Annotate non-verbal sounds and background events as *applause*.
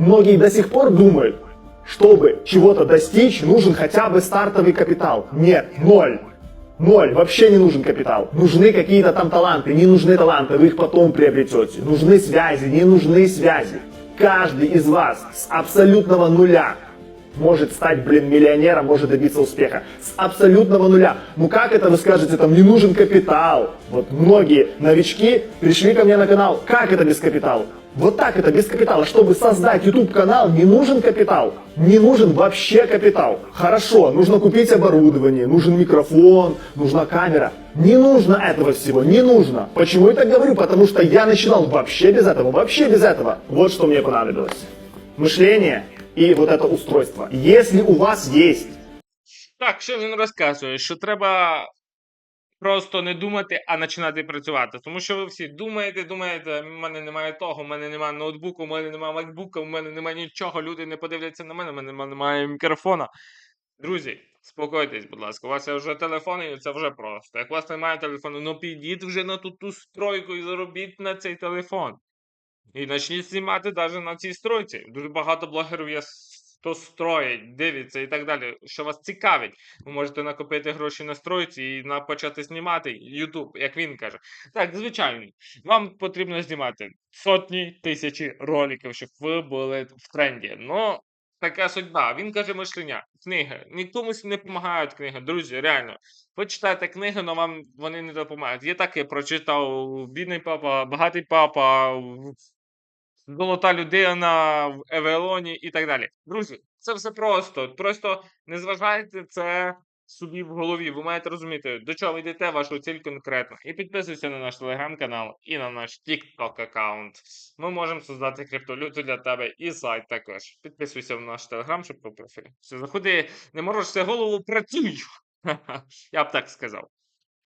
Многие до сих пор думают, чтобы чего-то достичь, нужен хотя бы стартовый капитал. Нет, ноль. Ноль, вообще не нужен капитал. Нужны какие-то там таланты, не нужны таланты, вы их потом приобретете. Нужны связи, не нужны связи. Каждый из вас с абсолютного нуля может стать, блин, миллионером, может добиться успеха. С абсолютного нуля. Ну как это вы скажете, там не нужен капитал? Вот многие новички пришли ко мне на канал. Как это без капитала? Вот так это без капитала. Чтобы создать YouTube канал, не нужен капитал. Не нужен вообще капитал. Хорошо, нужно купить оборудование, нужен микрофон, нужна камера. Не нужно этого всего, не нужно. Почему я так говорю? Потому что я начинал вообще без этого, вообще без этого. Вот что мне понадобилось. Мышление и вот это устройство. Если у вас есть Так, що він розказує? Що треба просто не думати, а починати працювати. Тому що ви всі думаєте, думаєте, в мене немає того, в мене немає ноутбуку, в мене немає макбука, в мене немає нічого, люди не подивляться на мене, в мене немає мікрофона. Друзі, спокойтесь, будь ласка, у вас є вже телефон, і це вже просто. Як у вас немає телефону, ну підіть вже на ту, ту стройку і заробіть на цей телефон. І почніть знімати навіть на цій стройці. Дуже багато блогерів є, хто строїть, дивиться і так далі. Що вас цікавить, ви можете накопити гроші на стройці і почати знімати Ютуб, як він каже. Так, звичайно, вам потрібно знімати сотні тисячі роликів, щоб ви були в тренді. Ну, така судьба. Він каже мишлення, книги. Нікомусь не допомагають книги. Друзі, реально. Ви читаєте книги, але вам вони не допомагають. Я таки прочитав бідний папа, багатий папа, золота людина в Евелоні і так далі. Друзі, це все просто. Просто не зважайте це собі в голові. Ви маєте розуміти, до чого ви йдете, вашу ціль конкретно. І підписуйся на наш телеграм-канал і на наш TikTok аккаунт. Ми можемо создати криптовалюту для тебе і сайт також. Підписуйся в наш телеграм, щоб по профілю. Все, заходи, не морочся голову, працюй. *laughs* Я б так сказав.